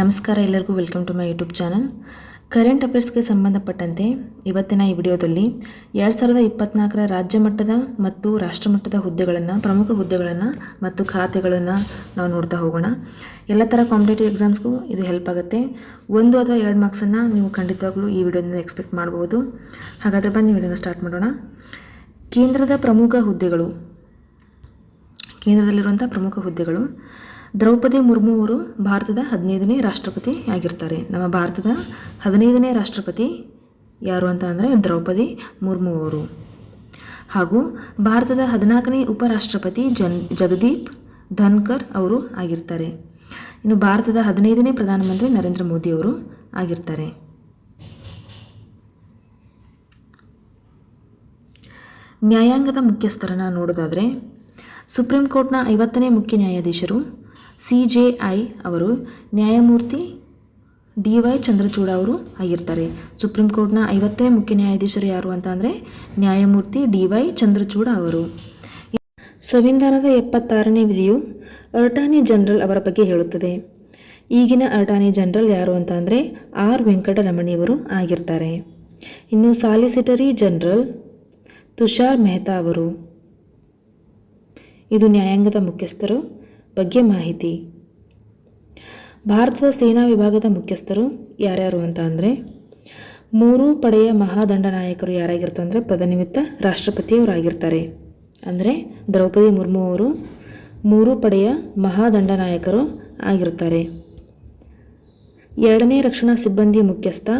ನಮಸ್ಕಾರ ಎಲ್ಲರಿಗೂ welcome to my YouTube channel current ಅಫೇರ್ಸ್ಗೆ ಸಂಬಂಧಪಟ್ಟಂತೆ ಇವತ್ತಿನ ಈ ವಿಡಿಯೋದಲ್ಲಿ ಎರಡು ಸಾವಿರದ ಇಪ್ಪತ್ನಾಲ್ಕರ ರಾಜ್ಯ ಮಟ್ಟದ ಮತ್ತು ರಾಷ್ಟ್ರ ಮಟ್ಟದ ಹುದ್ದೆಗಳನ್ನು, ಪ್ರಮುಖ ಹುದ್ದೆಗಳನ್ನು ಮತ್ತು ಖಾತೆಗಳನ್ನು ನಾವು ನೋಡ್ತಾ ಹೋಗೋಣ. ಎಲ್ಲ ಥರ ಕಾಂಪಿಟೇಟಿವ್ ಎಕ್ಸಾಮ್ಸ್ಗೂ ಇದು ಹೆಲ್ಪ್ ಆಗುತ್ತೆ. ಒಂದು ಅಥವಾ ಎರಡು ಮಾರ್ಕ್ಸನ್ನು ನೀವು ಖಂಡಿತವಾಗ್ಲೂ ಈ ವಿಡಿಯೋದಿಂದ ಎಕ್ಸ್ಪೆಕ್ಟ್ ಮಾಡ್ಬೋದು. ಹಾಗಾದರೆ ಬನ್ನಿ, ವಿಡಿಯೋನ ಸ್ಟಾರ್ಟ್ ಮಾಡೋಣ. ಕೇಂದ್ರದ ಪ್ರಮುಖ ಹುದ್ದೆಗಳು. ಕೇಂದ್ರದಲ್ಲಿರುವಂಥ ಪ್ರಮುಖ ಹುದ್ದೆಗಳು. ದ್ರೌಪದಿ ಮುರ್ಮು ಅವರು ಭಾರತದ ಹದಿನೈದನೇ ರಾಷ್ಟ್ರಪತಿ ಆಗಿರ್ತಾರೆ. ನಮ್ಮ ಭಾರತದ ಹದಿನೈದನೇ ರಾಷ್ಟ್ರಪತಿ ಯಾರು ಅಂತ ಅಂದರೆ ದ್ರೌಪದಿ ಮುರ್ಮು ಅವರು. ಹಾಗೂ ಭಾರತದ ಹದಿನಾಲ್ಕನೇ ಉಪರಾಷ್ಟ್ರಪತಿ ಜನ್, ಜಗದೀಪ್ ಧನ್ಕರ್ ಅವರು ಆಗಿರ್ತಾರೆ. ಇನ್ನು ಭಾರತದ ಹದಿನೈದನೇ ಪ್ರಧಾನಮಂತ್ರಿ ನರೇಂದ್ರ ಮೋದಿ ಅವರು ಆಗಿರ್ತಾರೆ. ನ್ಯಾಯಾಂಗದ ಮುಖ್ಯಸ್ಥರನ್ನು ನೋಡೋದಾದರೆ ಸುಪ್ರೀಂ ಕೋರ್ಟ್ನ ಐವತ್ತನೇ ಮುಖ್ಯ ನ್ಯಾಯಾಧೀಶರು ಸಿ ಅವರು ನ್ಯಾಯಮೂರ್ತಿ ಡಿ ವೈ ಚಂದ್ರಚೂಡ ಅವರು ಆಗಿರ್ತಾರೆ. ಸುಪ್ರೀಂ ಕೋರ್ಟ್ನ ಐವತ್ತೇ ಮುಖ್ಯ ನ್ಯಾಯಾಧೀಶರು ಯಾರು ಅಂತ ಅಂದರೆ ನ್ಯಾಯಮೂರ್ತಿ ಡಿ ವೈ ಚಂದ್ರಚೂಡ ಅವರು. ಸಂವಿಧಾನದ ಎಪ್ಪತ್ತಾರನೇ ವಿಧಿಯು ಅರ್ಟಾನಿ ಜನರಲ್ ಅವರ ಬಗ್ಗೆ ಹೇಳುತ್ತದೆ. ಈಗಿನ ಅರ್ಟಾನಿ ಜನರಲ್ ಯಾರು ಅಂತ ಅಂದರೆ ಆರ್ ವೆಂಕಟರಮಣಿಯವರು ಆಗಿರ್ತಾರೆ. ಇನ್ನು ಸಾಲಿಸಿಟರಿ ಜನರಲ್ ತುಷಾರ್ ಮೆಹ್ತಾ ಅವರು. ಇದು ನ್ಯಾಯಾಂಗದ ಮುಖ್ಯಸ್ಥರು. ಬಗ್ಗೆ ಮಾಹಿತಿ. ಭಾರತದ ಸೇನಾ ವಿಭಾಗದ ಮುಖ್ಯಸ್ಥರು ಯಾರ್ಯಾರು ಅಂತ ಅಂದರೆ, ಮೂರು ಪಡೆಯ ಮಹಾದಂಡ ನಾಯಕರು ಯಾರಾಗಿರ್ತಾರೆ ಅಂದರೆ ಪ್ರತಿನಿಮಿತ್ತ ರಾಷ್ಟ್ರಪತಿಯವರಾಗಿರ್ತಾರೆ. ಅಂದರೆ ದ್ರೌಪದಿ ಮುರ್ಮು ಅವರು ಮೂರು ಪಡೆಯ ಮಹಾದಂಡ ನಾಯಕರು ಆಗಿರ್ತಾರೆ. ಎರಡನೇ ರಕ್ಷಣಾ ಸಿಬ್ಬಂದಿ ಮುಖ್ಯಸ್ಥ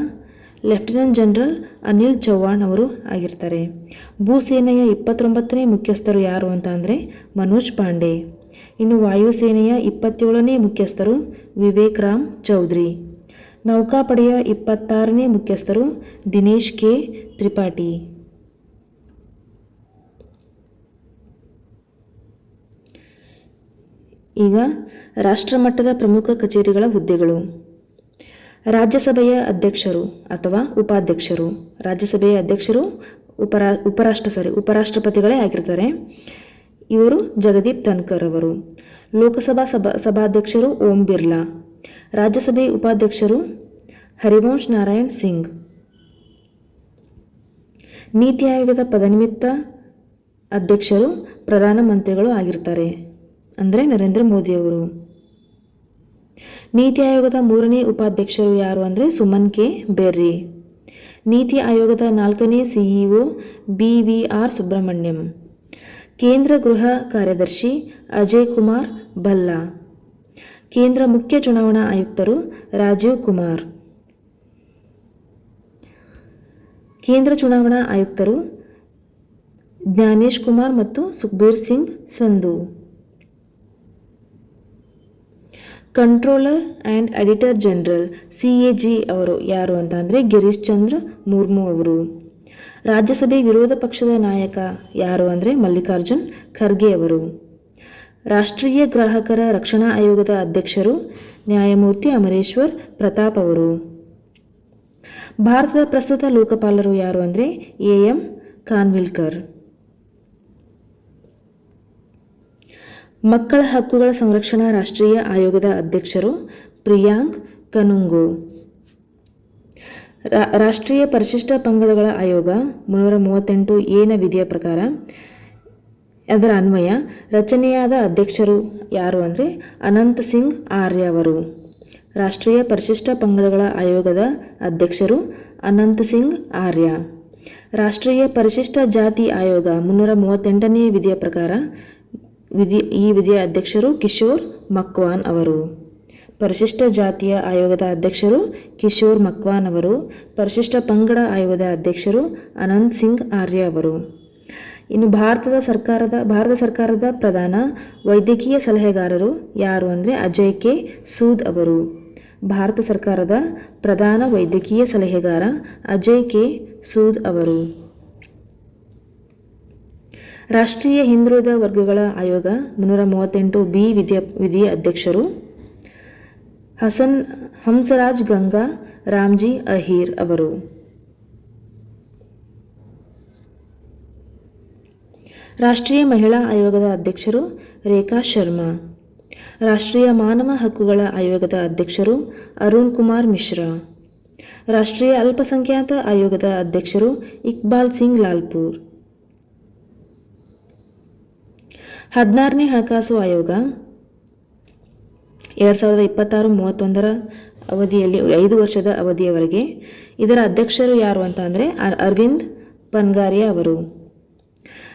ಲೆಫ್ಟಿನೆಂಟ್ ಜನರಲ್ ಅನಿಲ್ ಚೌಹಾಣ್ ಅವರು ಆಗಿರ್ತಾರೆ. ಭೂಸೇನೆಯ ಇಪ್ಪತ್ತೊಂಬತ್ತನೇ ಮುಖ್ಯಸ್ಥರು ಯಾರು ಅಂತ ಅಂದರೆ ಮನೋಜ್ ಪಾಂಡೆ. ಇನ್ನು ವಾಯುಸೇನೆಯ ಇಪ್ಪತ್ತೇಳನೇ ಮುಖ್ಯಸ್ಥರು ವಿವೇಕ್ ರಾಮ್ ಚೌಧರಿ. ನೌಕಾಪಡೆಯ ಇಪ್ಪತ್ತಾರನೇ ಮುಖ್ಯಸ್ಥರು ದಿನೇಶ್ ಕೆ. ತ್ರಿಪಾಠಿ. ಈಗ ರಾಷ್ಟ್ರಮಟ್ಟದ ಪ್ರಮುಖ ಕಚೇರಿಗಳ ಹುದ್ದೆಗಳು. ರಾಜ್ಯಸಭೆಯ ಅಧ್ಯಕ್ಷರು ಅಥವಾ ಉಪಾಧ್ಯಕ್ಷರು. ರಾಜ್ಯಸಭೆಯ ಅಧ್ಯಕ್ಷರು ಉಪರಾ, ಉಪರಾಷ್ಟ್ರ, ಸಾರಿ, ಉಪರಾಷ್ಟ್ರಪತಿಗಳೇ ಆಗಿರ್ತಾರೆ. ಇವರು ಜಗದೀಪ್ ಧನ್ಕರ್ ಅವರು. ಲೋಕಸಭಾ ಸಭಾ ಸಭಾಧ್ಯಕ್ಷರು ಓಂ ಬಿರ್ಲಾ. ರಾಜ್ಯಸಭೆ ಉಪಾಧ್ಯಕ್ಷರು ಹರಿವಂಶ್ ನಾರಾಯಣ್ ಸಿಂಗ್. ನೀತಿ ಆಯೋಗದ ಪದನಿಮಿತ್ತ ಅಧ್ಯಕ್ಷರು ಪ್ರಧಾನಮಂತ್ರಿಗಳು ಆಗಿರ್ತಾರೆ ಅಂದರೆ ನರೇಂದ್ರ ಮೋದಿಯವರು ನೀತಿ ಆಯೋಗದ ಮೂರನೇ ಉಪಾಧ್ಯಕ್ಷರು ಯಾರು ಅಂದರೆ ಸುಮನ್ ಕೆ. ಬೆರ್ರಿ. ನೀತಿ ಆಯೋಗದ ನಾಲ್ಕನೇ CEO B V R Subrahmanyam. ಕೇಂದ್ರ ಗೃಹ ಕಾರ್ಯದರ್ಶಿ ಅಜಯ್ ಕುಮಾರ್ ಭಲ್ಲಾ. ಕೇಂದ್ರ ಮುಖ್ಯ ಚುನಾವಣಾ ಆಯುಕ್ತರು ರಾಜೀವ್ ಕುಮಾರ್. ಕೇಂದ್ರ ಚುನಾವಣಾ ಆಯುಕ್ತರು ಜ್ಞಾನೇಶ್ ಕುಮಾರ್ ಮತ್ತು Sukhbir Singh Sandhu. Controller and editor general C A G ಅವರು ಯಾರು ಅಂತ ಅಂದರೆ ಗಿರೀಶ್ ಚಂದ್ರ ಮುರ್ಮು ಅವರು. ರಾಜ್ಯಸಭೆ ವಿರೋಧ ಪಕ್ಷದ ನಾಯಕ ಯಾರು ಅಂದರೆ ಮಲ್ಲಿಕಾರ್ಜುನ್ ಖರ್ಗೆ ಅವರು. ರಾಷ್ಟ್ರೀಯ ಗ್ರಾಹಕರ ರಕ್ಷಣಾ ಆಯೋಗದ ಅಧ್ಯಕ್ಷರು ನ್ಯಾಯಮೂರ್ತಿ ಅಮರೇಶ್ವರ್ ಪ್ರತಾಪ್ ಅವರು. ಭಾರತದ ಪ್ರಸ್ತುತ ಲೋಕಪಾಲರು ಯಾರು ಅಂದರೆ ಎ ಎಂ ಖಾನ್ವಿಲ್ಕರ್. ಮಕ್ಕಳ ಹಕ್ಕುಗಳ ಸಂರಕ್ಷಣಾ ರಾಷ್ಟ್ರೀಯ ಆಯೋಗದ ಅಧ್ಯಕ್ಷರು ಪ್ರಿಯಾಂಕ್ ಕನುಂಗು. ರಾಷ್ಟ್ರೀಯ ಪರಿಶಿಷ್ಟ ಪಂಗಡಗಳ ಆಯೋಗ ಮುನ್ನೂರ ಮೂವತ್ತೆಂಟು ಏನ ವಿಧಿಯ ಪ್ರಕಾರ ಅದರ ಅನ್ವಯ ರಚನೆಯಾದ ಅಧ್ಯಕ್ಷರು ಯಾರು ಅಂದರೆ ಅನಂತ್ ಸಿಂಗ್ ಆರ್ಯ ಅವರು. ರಾಷ್ಟ್ರೀಯ ಪರಿಶಿಷ್ಟ ಪಂಗಡಗಳ ಆಯೋಗದ ಅಧ್ಯಕ್ಷರು ಅನಂತ್ ಸಿಂಗ್ ಆರ್ಯ. ರಾಷ್ಟ್ರೀಯ ಪರಿಶಿಷ್ಟ ಜಾತಿ ಆಯೋಗ ಮುನ್ನೂರ ಮೂವತ್ತೆಂಟನೇ ವಿಧಿಯ ಪ್ರಕಾರ ವಿಧಿ, ಈ ವಿಧಿಯ ಅಧ್ಯಕ್ಷರು ಕಿಶೋರ್ ಮಕ್ವಾನ್ ಅವರು. ಪರಿಶಿಷ್ಟ ಜಾತಿಯ ಆಯೋಗದ ಅಧ್ಯಕ್ಷರು ಕಿಶೋರ್ ಮಕ್ವಾನ್ ಅವರು, ಪರಿಶಿಷ್ಟ ಪಂಗಡ ಆಯೋಗದ ಅಧ್ಯಕ್ಷರು ಅನಂತ್ ಸಿಂಗ್ ಆರ್ಯ ಅವರು. ಇನ್ನು ಭಾರತದ ಸರ್ಕಾರದ, ಭಾರತ ಸರ್ಕಾರದ ಪ್ರಧಾನ ವೈದ್ಯಕೀಯ ಸಲಹೆಗಾರರು ಯಾರು ಅಂದರೆ ಅಜಯ್ ಕೆ. ಸೂದ್ ಅವರು. ಭಾರತ ಸರ್ಕಾರದ ಪ್ರಧಾನ ವೈದ್ಯಕೀಯ ಸಲಹೆಗಾರ ಅಜಯ್ ಕೆ. ಸೂದ್ ಅವರು. ರಾಷ್ಟ್ರೀಯ ಹಿಂದುಳಿದ ವರ್ಗಗಳ ಆಯೋಗ ಮುನ್ನೂರ ಮೂವತ್ತೆಂಟು ಬಿ ವಿಧಿಯ ವಿಧಿಯ ಅಧ್ಯಕ್ಷರು. ಹಸನ್ ಹಂಸರಾಜ್ ಗಂಗಾ, ರಾಮ್ಜಿ ಅಹೀರ್ ಅವರು. ರಾಷ್ಟ್ರೀಯ ಮಹಿಳಾ ಆಯೋಗದ ಅಧ್ಯಕ್ಷರು ರೇಖಾ ಶರ್ಮಾ. ರಾಷ್ಟ್ರೀಯ ಮಾನವ ಹಕ್ಕುಗಳ ಆಯೋಗದ ಅಧ್ಯಕ್ಷರು ಅರುಣ್ ಕುಮಾರ್ ಮಿಶ್ರಾ. ರಾಷ್ಟ್ರೀಯ ಅಲ್ಪಸಂಖ್ಯಾತ ಆಯೋಗದ ಅಧ್ಯಕ್ಷರು ಇಕ್ಬಾಲ್ ಸಿಂಗ್ ಲಾಲ್ಪುರ್. ಹದಿನಾರನೇ ಹಣಕಾಸು ಆಯೋಗ ಎರಡು ಸಾವಿರದ ಇಪ್ಪತ್ತಾರು ಮೂವತ್ತೊಂದರ ಅವಧಿಯಲ್ಲಿ, ಐದು ವರ್ಷದ ಅವಧಿಯವರೆಗೆ ಇದರ ಅಧ್ಯಕ್ಷರು ಯಾರು ಅಂತ ಅಂದರೆ ಅರವಿಂದ್ ಪನ್ಗಾರಿಯಾ ಅವರು.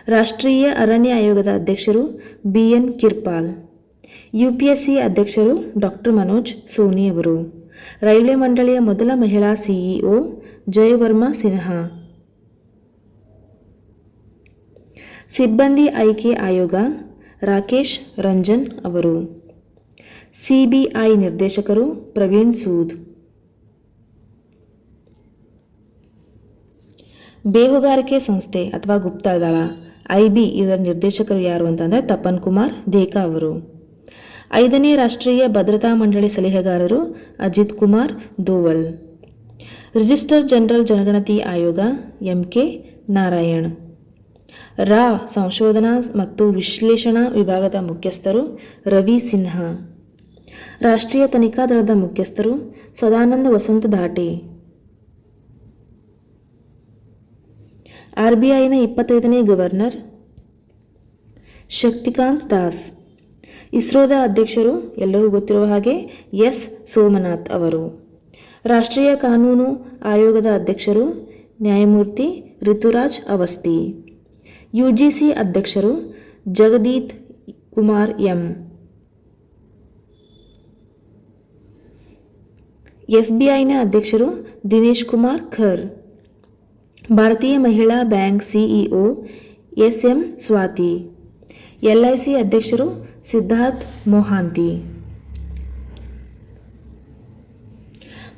ರಾಷ್ಟ್ರೀಯ ಅರಣ್ಯ ಆಯೋಗದ ಅಧ್ಯಕ್ಷರು B N Kirpal. U P S C ಅಧ್ಯಕ್ಷರು ಡಾಕ್ಟರ್ ಮನೋಜ್ ಸೋನಿ ಅವರು. ರೈಲ್ವೆ ಮಂಡಳಿಯ ಮೊದಲ ಮಹಿಳಾ ಸಿಇಒ ಜಯವರ್ಮ ಸಿನ್ಹಾ. ಸಿಬ್ಬಂದಿ ಆಯ್ಕೆ ಆಯೋಗ ರಾಕೇಶ್ ರಂಜನ್ ಅವರು. ಸಿಬಿಐ ನಿರ್ದೇಶಕರು ಪ್ರವೀಣ್ ಸೂದ್. ಬೇಹುಗಾರಿಕೆ ಸಂಸ್ಥೆ ಅಥವಾ ಗುಪ್ತಾ ದಳ ಐ ಬಿ ಇದರ ನಿರ್ದೇಶಕರು ಯಾರು ಅಂತಂದರೆ ತಪನ್ ಕುಮಾರ್ ದೇಕಾ ಅವರು. ಐದನೇ ರಾಷ್ಟ್ರೀಯ ಭದ್ರತಾ ಮಂಡಳಿ ಸಲಹೆಗಾರರು ಅಜಿತ್ ಕುಮಾರ್ ದೋವಲ್. ರಿಜಿಸ್ಟರ್ ಜನರಲ್ ಜನಗಣತಿ ಆಯೋಗ ಎಂ ಕೆ ನಾರಾಯಣ್. ರಾ ಸಂಶೋಧನಾ ಮತ್ತು ವಿಶ್ಲೇಷಣಾ ವಿಭಾಗದ ಮುಖ್ಯಸ್ಥರು ರವಿ ಸಿನ್ಹಾ. ರಾಷ್ಟ್ರೀಯ ತನಿಖಾ ದಳದ ಮುಖ್ಯಸ್ಥರು ಸದಾನಂದ ವಸಂತ ದಾಟಿ ಆರ್ ಬಿ ಐನ ಇಪ್ಪತ್ತೈದನೇ ಗವರ್ನರ್ ಶಕ್ತಿಕಾಂತ್ ದಾಸ್. ಇಸ್ರೋದ ಅಧ್ಯಕ್ಷರು ಎಲ್ಲರೂ ಗೊತ್ತಿರುವ ಹಾಗೆ ಎಸ್. ಸೋಮನಾಥ್ ಅವರು. ರಾಷ್ಟ್ರೀಯ ಕಾನೂನು ಆಯೋಗದ ಅಧ್ಯಕ್ಷರು ನ್ಯಾಯಮೂರ್ತಿ Rituraj Awasthi U G C ಅಧ್ಯಕ್ಷರು Jagadeesh Kumar M. S B ಅಧ್ಯಕ್ಷರು ದಿನೇಶ್ ಕುಮಾರ್ ಖರ್. ಭಾರತೀಯ ಮಹಿಳಾ bank CEO S M Swati. L C ಅಧ್ಯಕ್ಷರು ಸಿದ್ಧಾರ್ಥ್ ಮೊಹಾಂತಿ.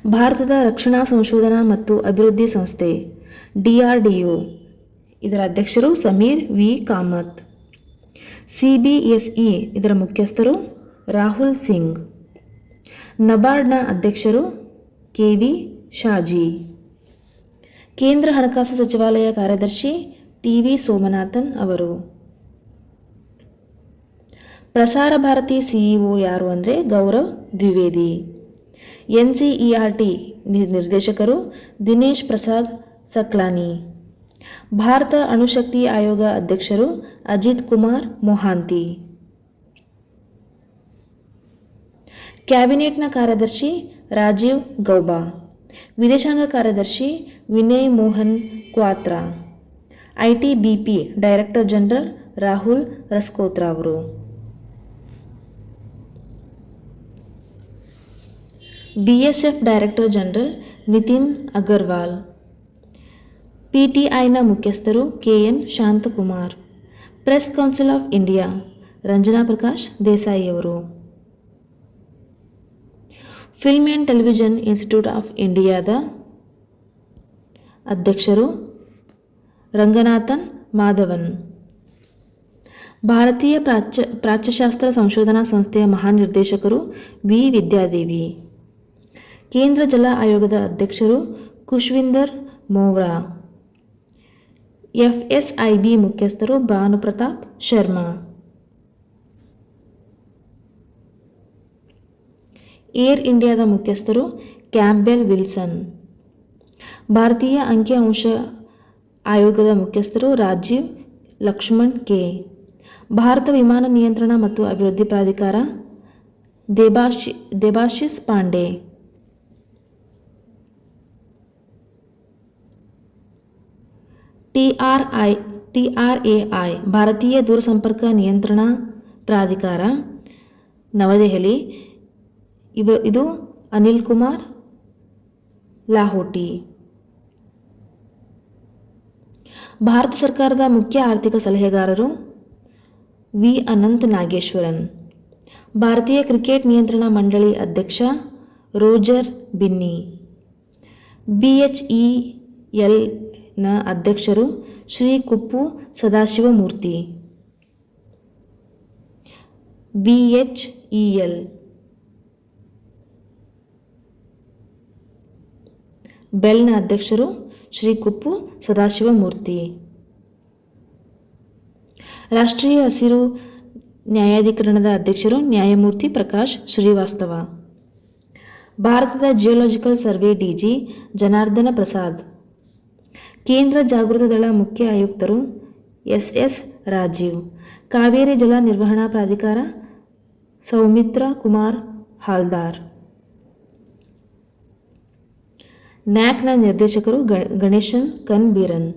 ಭಾರತದ ರಕ್ಷಣಾ ಸಂಶೋಧನಾ ಮತ್ತು ಅಭಿವೃದ್ಧಿ ಸಂಸ್ಥೆ ಡಿಆರ್ಡಿಒ. ಇದರ ಅಧ್ಯಕ್ಷರು ಸಮೀರ್ ವಿ. ಕಾಮತ್. ಸಿಬಿಎಸ್ಇ ಇದರ ಮುಖ್ಯಸ್ಥರು ರಾಹುಲ್ ಸಿಂಗ್. ನಬಾರ್ಡ್ನ ಅಧ್ಯಕ್ಷರು ಕೆ ವಿ ಶಾಜಿ. ಕೇಂದ್ರ ಹಣಕಾಸು ಸಚಿವಾಲಯ ಕಾರ್ಯದರ್ಶಿ ಟಿ ವಿ ಸೋಮನಾಥನ್ ಅವರು. ಪ್ರಸಾರ ಭಾರತಿ ಸಿಇಒ ಯಾರು ಅಂದರೆ Gaurav Dwivedi. N C E R T ನಿರ್ದೇಶಕರು ದಿನೇಶ್ ಪ್ರಸಾದ್ ಸಕ್ಲಾನಿ. ಭಾರತ ಅಣುಶಕ್ತಿ ಆಯೋಗ ಅಧ್ಯಕ್ಷರು ಅಜಿತ್ ಕುಮಾರ್ ಮೊಹಾಂತಿ. ಕ್ಯಾಬಿನೆಟ್ನ ಕಾರ್ಯದರ್ಶಿ ರಾಜೀವ್ ಗೌಬಾ. ವಿದೇಶಾಂಗ ಕಾರ್ಯದರ್ಶಿ Vinay Mohan Kwatra. I T B P director general Rahul Rasgotra ಅವರು. B S F director general Nitin Agarwal. P T ಐನ ಮುಖ್ಯಸ್ಥರು K N Shanthakumar. Press council of India. Ranjana Prakash Desai ಅವರು. Film and television institute of ಇಂಡಿಯಾದ ಅಧ್ಯಕ್ಷರು ರಂಗನಾಥನ್ ಮಾಧವನ್. ಭಾರತೀಯ ಪ್ರಾಚ್ಯ, ಪ್ರಾಚ್ಯಶಾಸ್ತ್ರ ಸಂಶೋಧನಾ ಸಂಸ್ಥೆಯ ಮಹಾನಿರ್ದೇಶಕರು ವಿ. ವಿದ್ಯಾದೇವಿ. ಕೇಂದ್ರ ಜಲ ಆಯೋಗದ ಅಧ್ಯಕ್ಷರು Kushvinder Vohra. F. S. I. B. ಮುಖ್ಯಸ್ಥರು ಭಾನುಪ್ರತಾಪ್ ಶರ್ಮಾ. ಏರ್ ಇಂಡಿಯಾದ ಮುಖ್ಯಸ್ಥರು ಕ್ಯಾಂಬೆಲ್ ವಿಲ್ಸನ್. ಭಾರತೀಯ ಅಂಕಿಅಂಶ ಆಯೋಗದ ಮುಖ್ಯಸ್ಥರು ರಾಜೀವ್ ಲಕ್ಷ್ಮಣ್ ಕೆ. ಭಾರತ ವಿಮಾನ ನಿಯಂತ್ರಣ ಮತ್ತು ಅಭಿವೃದ್ಧಿ ಪ್ರಾಧಿಕಾರ Debashi, Debashis Pande. T R I, T R A I, ಭಾರತೀಯ ದೂರಸಂಪರ್ಕ ನಿಯಂತ್ರಣ ಪ್ರಾಧಿಕಾರ, ನವದೆಹಲಿ ಇವ ಇದು ಅನಿಲ್ ಕುಮಾರ್ ಲಾಹೋಟಿ. ಭಾರತ ಸರ್ಕಾರದ ಮುಖ್ಯ ಆರ್ಥಿಕ ಸಲಹೆಗಾರರು ವಿ. ಅನಂತ್ ನಾಗೇಶ್ವರನ್. ಭಾರತೀಯ ಕ್ರಿಕೆಟ್ ನಿಯಂತ್ರಣ ಮಂಡಳಿ ಅಧ್ಯಕ್ಷ Roger Binny. B H E ಎಲ್ನ ಅಧ್ಯಕ್ಷರು Shri Kuppu Sadashivamurthy. B H E L ಬೆಲ್ನ ಅಧ್ಯಕ್ಷರು ಶ್ರೀ ಕುಪ್ಪು ಸದಾಶಿವಮೂರ್ತಿ. ರಾಷ್ಟ್ರೀಯ ಹಸಿರು ನ್ಯಾಯಾಧಿಕರಣದ ಅಧ್ಯಕ್ಷರು ನ್ಯಾಯಮೂರ್ತಿ ಪ್ರಕಾಶ್ ಶ್ರೀವಾಸ್ತವ. ಭಾರತದ geological survey DG Janardhana Prasad. ಕೇಂದ್ರ ಜಾಗೃತ ದಳ ಮುಖ್ಯ ಆಯುಕ್ತರು ಎಸ್ ಎಸ್ ರಾಜೀವ್. ಕಾವೇರಿ ಜಲ ನಿರ್ವಹಣಾ ಪ್ರಾಧಿಕಾರ ಸೌಮಿತ್ರ ಕುಮಾರ್ ಹಾಲ್ದಾರ್. ನ್ಯಾಕ್ನ ನಿರ್ದೇಶಕರು ಗಣೇಶನ್, ಕನ್ ಬೀರನ್.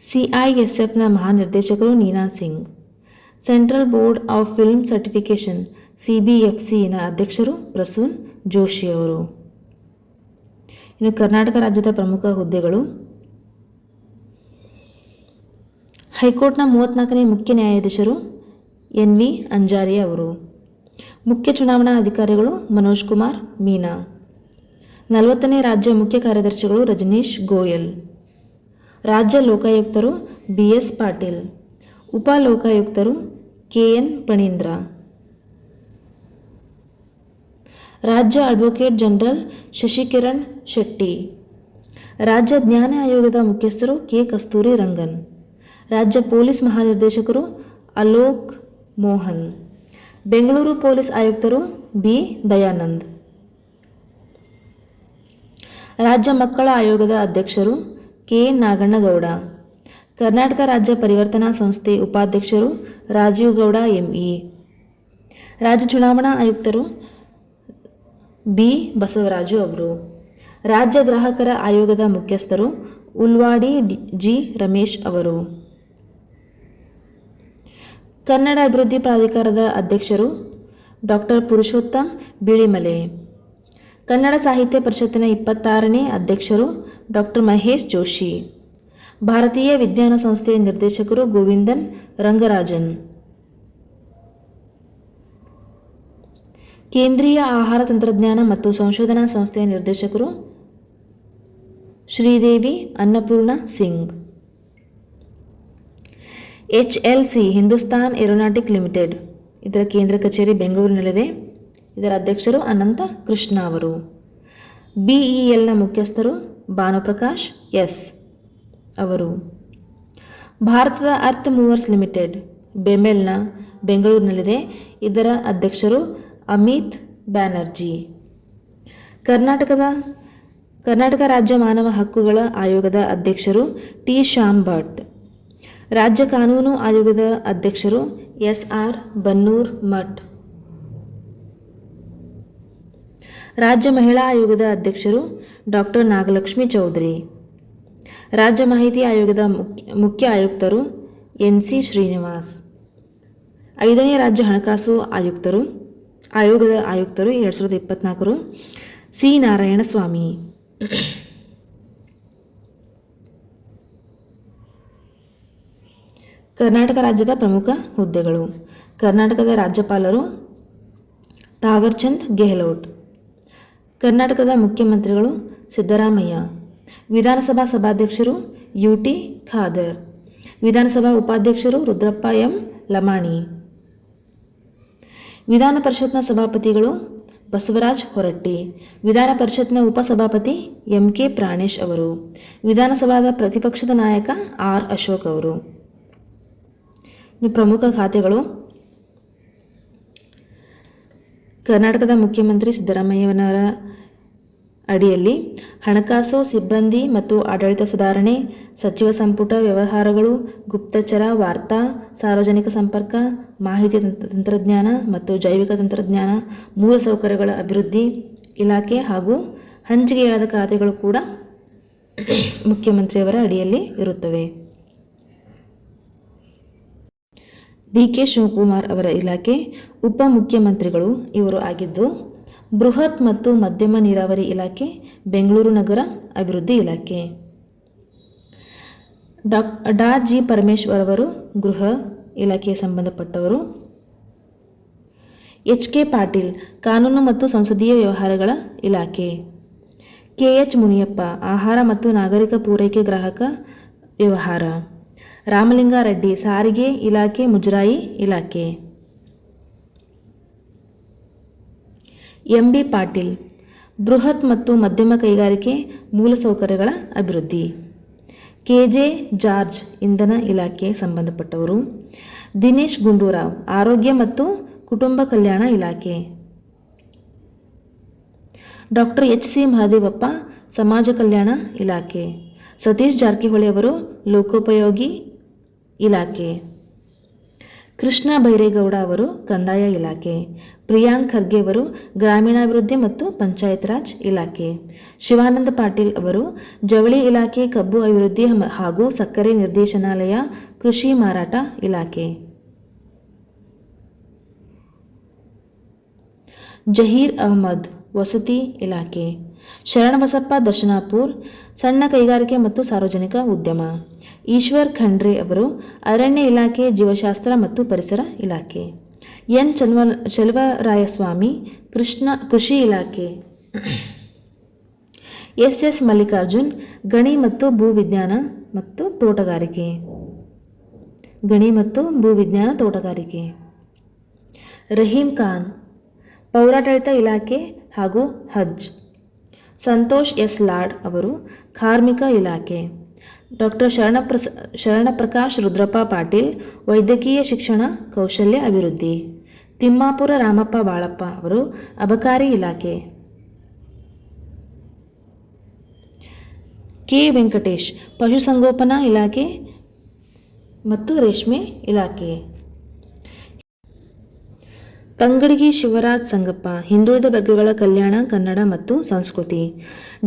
ಸಿಐಎಸ್ಎಫ್ನ ಮಹಾನಿರ್ದೇಶಕರು Nina Singh. Central board of film certification ಸಿಬಿಎಫ್ಸಿನ ಅಧ್ಯಕ್ಷರು ಪ್ರಸೂನ್ ಜೋಶಿ ಅವರು. ಇನ್ನು ಕರ್ನಾಟಕ ರಾಜ್ಯದ ಪ್ರಮುಖ ಹುದ್ದೆಗಳು. ಹೈಕೋರ್ಟ್ನ ಮೂವತ್ತ್ನಾಲ್ಕನೇ ಮುಖ್ಯ ನ್ಯಾಯಾಧೀಶರು ಎನ್ ವಿ ಅಂಜಾರಿ ಅವರು ಮುಖ್ಯ ಚುನಾವಣಾ ಅಧಿಕಾರಿಗಳು ಮನೋಜ್ ಕುಮಾರ್, ಮೀನಾ. ನಲವತ್ತನೇ ರಾಜ್ಯ ಮುಖ್ಯ ಕಾರ್ಯದರ್ಶಿಗಳು ರಜನೀಶ್ ಗೋಯಲ್. ರಾಜ್ಯ ಲೋಕಾಯುಕ್ತರು ಬಿ ಎಸ್ ಪಾಟೀಲ್. ಉಪ ಲೋಕಾಯುಕ್ತರು ಕೆ ಎನ್ ಪಣೀಂದ್ರ. ರಾಜ್ಯ ಅಡ್ವೊಕೇಟ್ ಜನರಲ್ ಶಶಿಕಿರಣ್ ಶೆಟ್ಟಿ. ರಾಜ್ಯ ಜ್ಞಾನ ಆಯೋಗದ ಮುಖ್ಯಸ್ಥರು ಕೆ ಕಸ್ತೂರಿ ರಂಗನ್. ರಾಜ್ಯ ಪೊಲೀಸ್ ಮಹಾನಿರ್ದೇಶಕರು ಅಲೋಕ್ ಮೋಹನ್. ಬೆಂಗಳೂರು ಪೊಲೀಸ್ ಆಯುಕ್ತರು ಬಿ ದಯಾನಂದ್. ರಾಜ್ಯ ಮಕ್ಕಳ ಆಯೋಗದ ಅಧ್ಯಕ್ಷರು ಕೆ. ನಾಗಣ್ಣಗೌಡ, ಕರ್ನಾಟಕ ರಾಜ್ಯ ಪರಿವರ್ತನಾ ಸಂಸ್ಥೆ ಉಪಾಧ್ಯಕ್ಷರು ರಾಜೀವ್ ಗೌಡ, ಎಂಇ ರಾಜ್ಯ ಚುನಾವಣಾ ಆಯುಕ್ತರು ಬಿ. ಬಸವರಾಜು ಅವರು, ರಾಜ್ಯ ಗ್ರಾಹಕರ ಆಯೋಗದ ಮುಖ್ಯಸ್ಥರು ಉಲ್ವಾಡಿ ಜಿ. ರಮೇಶ್ ಅವರು. ಕನ್ನಡ ಅಭಿವೃದ್ಧಿ ಪ್ರಾಧಿಕಾರದ ಅಧ್ಯಕ್ಷರು ಡಾಕ್ಟರ್ ಪುರುಷೋತ್ತಮ್ ಬಿಳಿಮಲೆ. ಕನ್ನಡ ಸಾಹಿತ್ಯ ಪರಿಷತ್ತಿನ ಇಪ್ಪತ್ತಾರನೇ ಅಧ್ಯಕ್ಷರು ಡಾಕ್ಟರ್ ಮಹೇಶ್ ಜೋಶಿ, ಭಾರತೀಯ ವಿಜ್ಞಾನ ಸಂಸ್ಥೆಯ ನಿರ್ದೇಶಕರು ಗೋವಿಂದನ್ ರಂಗರಾಜನ್. ಕೇಂದ್ರೀಯ ಆಹಾರ ತಂತ್ರಜ್ಞಾನ ಮತ್ತು ಸಂಶೋಧನಾ ಸಂಸ್ಥೆಯ ನಿರ್ದೇಶಕರು Sridevi Annapurna Singh. H L C Hindustan aeronautic limited, ಇದರ ಕೇಂದ್ರ ಕಚೇರಿ ಬೆಂಗಳೂರಿನಲ್ಲಿದೆ. ಇದರ ಅಧ್ಯಕ್ಷರು ಅನಂತ ಕೃಷ್ಣ ಅವರು. ಬಿಇಎಲ್ನ ಮುಖ್ಯಸ್ಥರು ಭಾನುಪ್ರಕಾಶ್ ಎಸ್ ಅವರು. ಭಾರತದ ಅರ್ಥ್ ಮೂವರ್ಸ್ ಲಿಮಿಟೆಡ್, ಬೆಮೆಲ್ನ ಬೆಂಗಳೂರಿನಲ್ಲಿದೆ. ಇದರ ಅಧ್ಯಕ್ಷರು ಅಮಿತ್ ಬ್ಯಾನರ್ಜಿ. ಕರ್ನಾಟಕದ, ಕರ್ನಾಟಕ ರಾಜ್ಯ ಮಾನವ ಹಕ್ಕುಗಳ ಆಯೋಗದ ಅಧ್ಯಕ್ಷರು ಟಿ ಶ್ಯಾಮ್ ಭಟ್. ರಾಜ್ಯ ಕಾನೂನು ಆಯೋಗದ ಅಧ್ಯಕ್ಷರು ಎಸ್ ಆರ್ ಬನ್ನೂರ್ ಮಠ್. ರಾಜ್ಯ ಮಹಿಳಾ ಆಯೋಗದ ಅಧ್ಯಕ್ಷರು ಡಾಕ್ಟರ್ ನಾಗಲಕ್ಷ್ಮಿ ಚೌಧರಿ. ರಾಜ್ಯ ಮಾಹಿತಿ ಆಯೋಗದ ಮುಖ್ಯ ಆಯುಕ್ತರು ಎನ್ ಸಿ ಶ್ರೀನಿವಾಸ್. ಐದನೇ ರಾಜ್ಯ ಹಣಕಾಸು ಆಯುಕ್ತರು, ಆಯೋಗದ ಆಯುಕ್ತರು ಎರಡು ಸಾವಿರದ ಇಪ್ಪತ್ನಾಲ್ಕರು ಸಿ. ನಾರಾಯಣಸ್ವಾಮಿ. ಕರ್ನಾಟಕ ರಾಜ್ಯದ ಪ್ರಮುಖ ಹುದ್ದೆಗಳು. ಕರ್ನಾಟಕದ ರಾಜ್ಯಪಾಲರು ತಾವರ್ಚಂದ್ ಗೆಹ್ಲೋಟ್. ಕರ್ನಾಟಕದ ಮುಖ್ಯಮಂತ್ರಿಗಳು ಸಿದ್ದರಾಮಯ್ಯ, ವಿಧಾನಸಭಾ ಸಭಾಧ್ಯಕ್ಷರು ಯು ಟಿ ಖಾದರ್, ವಿಧಾನಸಭಾ ಉಪಾಧ್ಯಕ್ಷರು ರುದ್ರಪ್ಪ ಎಂ. ಲಮಾಣಿ. ವಿಧಾನ ಪರಿಷತ್ನ ಸಭಾಪತಿಗಳು ಬಸವರಾಜ್ ಹೊರಟ್ಟಿ, ವಿಧಾನ ಪರಿಷತ್ನ ಉಪಸಭಾಪತಿ ಎಂ ಕೆ ಪ್ರಾಣೇಶ್ ಅವರು, ವಿಧಾನಸಭಾದ ಪ್ರತಿಪಕ್ಷದ ನಾಯಕ ಆರ್. ಅಶೋಕ್ ಅವರು. ಪ್ರಮುಖ ಖಾತೆಗಳು ಕರ್ನಾಟಕದ ಮುಖ್ಯಮಂತ್ರಿ ಸಿದ್ದರಾಮಯ್ಯನವರ ಅಡಿಯಲ್ಲಿ ಹಣಕಾಸು, ಸಿಬ್ಬಂದಿ ಮತ್ತು ಆಡಳಿತ ಸುಧಾರಣೆ, ಸಚಿವ ಸಂಪುಟ ವ್ಯವಹಾರಗಳು, ಗುಪ್ತಚರ ವಾರ್ತಾ, ಸಾರ್ವಜನಿಕ ಸಂಪರ್ಕ, ಮಾಹಿತಿ ತಂತ್ರ- ತಂತ್ರಜ್ಞಾನ ಮತ್ತು ಜೈವಿಕ ತಂತ್ರಜ್ಞಾನ ಮೂಲಸೌಕರ್ಯಗಳ ಅಭಿವೃದ್ಧಿ ಇಲಾಖೆ ಹಾಗೂ ಹಂಚಿಕೆಯಾದ ಖಾತೆಗಳು ಕೂಡ ಮುಖ್ಯಮಂತ್ರಿಯವರ ಅಡಿಯಲ್ಲಿ ಇರುತ್ತವೆ. ಡಿ ಕೆ ಶಿವಕುಮಾರ್ ಅವರ ಇಲಾಖೆ ಉಪಮುಖ್ಯಮಂತ್ರಿಗಳು ಇವರು ಆಗಿದ್ದು, ಬೃಹತ್ ಮತ್ತು ಮಧ್ಯಮ ನೀರಾವರಿ ಇಲಾಖೆ, ಬೆಂಗಳೂರು ನಗರ ಅಭಿವೃದ್ಧಿ ಇಲಾಖೆ. ಡಾಕ್, ಡಾ ಜಿ ಪರಮೇಶ್ವರ್ ಅವರು ಗೃಹ ಇಲಾಖೆಗೆ ಸಂಬಂಧಪಟ್ಟವರು. ಎಚ್ ಕೆ ಪಾಟೀಲ್, ಕಾನೂನು ಮತ್ತು ಸಂಸದೀಯ ವ್ಯವಹಾರಗಳ ಇಲಾಖೆ. ಕೆ ಎಚ್ ಮುನಿಯಪ್ಪ, ಆಹಾರ ಮತ್ತು ನಾಗರಿಕ ಪೂರೈಕೆ ಗ್ರಾಹಕ ವ್ಯವಹಾರ. ರಾಮಲಿಂಗಾರೆಡ್ಡಿ, ಸಾರಿಗೆ ಇಲಾಖೆ, ಮುಜರಾಯಿ ಇಲಾಖೆ. ಎಂ. ಬಿ. ಪಾಟೀಲ್, ಬೃಹತ್ ಮತ್ತು ಮಧ್ಯಮ ಕೈಗಾರಿಕೆ ಮೂಲಸೌಕರ್ಯಗಳ ಅಭಿವೃದ್ಧಿ. ಕೆ. ಜೆ. ಜಾರ್ಜ್, ಇಂಧನ ಇಲಾಖೆ ಸಂಬಂಧಪಟ್ಟವರು. ದಿನೇಶ್ ಗುಂಡೂರಾವ್, ಆರೋಗ್ಯ ಮತ್ತು ಕುಟುಂಬ ಕಲ್ಯಾಣ ಇಲಾಖೆ. Doctor H. ಸಿ. ಮಹಾದೇವಪ್ಪ, ಸಮಾಜ ಕಲ್ಯಾಣ ಇಲಾಖೆ. ಸತೀಶ್ ಜಾರಕಿಹೊಳಿ ಅವರು ಲೋಕೋಪಯೋಗಿ ಇಲಾಖೆ. ಕೃಷ್ಣ ಬೈರೇಗೌಡ ಅವರು ಕಂದಾಯ ಇಲಾಖೆ. ಪ್ರಿಯಾಂಕ್ ಖರ್ಗೆ ಅವರು ಗ್ರಾಮೀಣಾಭಿವೃದ್ಧಿ ಮತ್ತು ಪಂಚಾಯತ್ ರಾಜ್ ಇಲಾಖೆ. ಶಿವಾನಂದ ಪಾಟೀಲ್ ಅವರು ಜವಳಿ ಇಲಾಖೆ ಕಬ್ಬು ಅಭಿವೃದ್ಧಿ ಹಾಗೂ ಸಕ್ಕರೆ ನಿರ್ದೇಶನಾಲಯ ಕೃಷಿ ಮಾರಾಟ ಇಲಾಖೆ. ಜಹೀರ್ ಅಹಮದ್ ವಸತಿ ಇಲಾಖೆ. ಶರಣಬಸಪ್ಪ, ದರ್ಶನಾಪುರ್, ಸಣ್ಣ ಕೈಗಾರಿಕೆ ಮತ್ತು ಸಾರ್ವಜನಿಕ ಉದ್ಯಮ. ಈಶ್ವರ್ ಖಂಡ್ರೆ ಅವರು ಅರಣ್ಯ ಇಲಾಖೆ, ಜೀವಶಾಸ್ತ್ರ ಮತ್ತು ಪರಿಸರ ಇಲಾಖೆ. ಎನ್. ಚನ್ವ ಚಲುವರಾಯಸ್ವಾಮಿ, ಕೃಷ್ಣ, ಕೃಷಿ ಇಲಾಖೆ. ಎಸ್. ಎಸ್. ಮಲ್ಲಿಕಾರ್ಜುನ್, ಗಣಿ ಮತ್ತು ಭೂವಿಜ್ಞಾನ ಮತ್ತು ತೋಟಗಾರಿಕೆ. ಗಣಿ ಮತ್ತು ಭೂವಿಜ್ಞಾನ ತೋಟಗಾರಿಕೆ. ರಹೀಂ ಖಾನ್, ಪೌರಾಡಳಿತ ಇಲಾಖೆ ಹಾಗೂ ಹಜ್. ಸಂತೋಷ್ ಎಸ್ ಲಾಡ್ ಅವರು ಕಾರ್ಮಿಕ ಇಲಾಖೆ. ಡಾಕ್ಟರ್ ಶರಣಪ್ರಸ, ಶರಣಪ್ರಕಾಶ್ ರುದ್ರಪ್ಪ ಪಾಟೀಲ್, ವೈದ್ಯಕೀಯ ಶಿಕ್ಷಣ, ಕೌಶಲ್ಯ ಅಭಿವೃದ್ಧಿ. ತಿಮ್ಮಾಪುರ ರಾಮಪ್ಪ ಬಾಳಪ್ಪ ಅವರು ಅಬಕಾರಿ ಇಲಾಖೆ. ಕೆ. ವೆಂಕಟೇಶ್, ಪಶುಸಂಗೋಪನಾ ಇಲಾಖೆ ಮತ್ತು ರೇಷ್ಮೆ ಇಲಾಖೆ. ತಂಗಡಗಿ ಶಿವರಾಜ್ ಸಂಗಪ್ಪ, ಹಿಂದುಳಿದ ವರ್ಗಗಳ ಕಲ್ಯಾಣ, ಕನ್ನಡ ಮತ್ತು ಸಂಸ್ಕೃತಿ.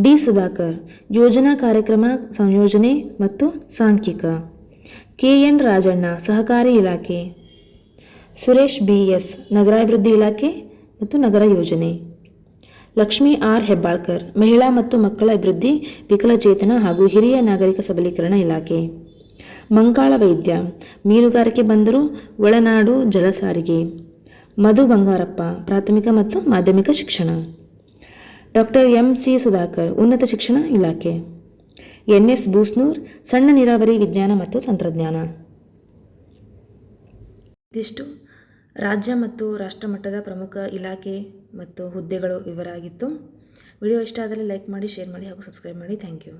ಡಿ. ಸುಧಾಕರ್, ಯೋಜನಾ ಕಾರ್ಯಕ್ರಮ, ಸಂಯೋಜನೆ ಮತ್ತು ಸಾಂಖ್ಯಿಕ. ಕೆ. ಎನ್. ರಾಜಣ್ಣ, ಸಹಕಾರಿ ಇಲಾಖೆ. ಸುರೇಶ್ ಬಿ. ಎಸ್, ನಗರಾಭಿವೃದ್ಧಿ ಇಲಾಖೆ ಮತ್ತು ನಗರ ಯೋಜನೆ. ಲಕ್ಷ್ಮೀ ಆರ್. ಹೆಬ್ಬಾಳ್ಕರ್, ಮಹಿಳಾ ಮತ್ತು ಮಕ್ಕಳ ಅಭಿವೃದ್ಧಿ, ವಿಕಲಚೇತನ ಹಾಗೂ ಹಿರಿಯ ನಾಗರಿಕ ಸಬಲೀಕರಣ ಇಲಾಖೆ. ಮಂಕಾಳ ವೈದ್ಯ, ಮೀನುಗಾರಿಕೆ ಬಂದರು, ಒಳನಾಡು ಜಲಸಾರಿಗೆ. ಮಧು ಬಂಗಾರಪ್ಪ, ಪ್ರಾಥಮಿಕ ಮತ್ತು ಮಾಧ್ಯಮಿಕ ಶಿಕ್ಷಣ. ಡಾಕ್ಟರ್ ಎಂ ಸಿ ಸುಧಾಕರ್, ಉನ್ನತ ಶಿಕ್ಷಣ ಇಲಾಖೆ. ಎನ್ ಎಸ್ ಬೂಸ್ನೂರ್, ಸಣ್ಣ ನೀರಾವರಿ ವಿಜ್ಞಾನ ಮತ್ತು ತಂತ್ರಜ್ಞಾನ. ಇದಿಷ್ಟು. ರಾಜ್ಯ ಮತ್ತು ರಾಷ್ಟ್ರಮಟ್ಟದ ಪ್ರಮುಖ ಇಲಾಖೆ ಮತ್ತು ಹುದ್ದೆಗಳು ವಿವರ ಆಗಿತ್ತು. ವಿಡಿಯೋ ಇಷ್ಟ ಆದರೆ ಲೈಕ್ ಮಾಡಿ, ಶೇರ್ ಮಾಡಿ ಹಾಗೂ ಸಬ್ಸ್ಕ್ರೈಬ್ ಮಾಡಿ. Thank you.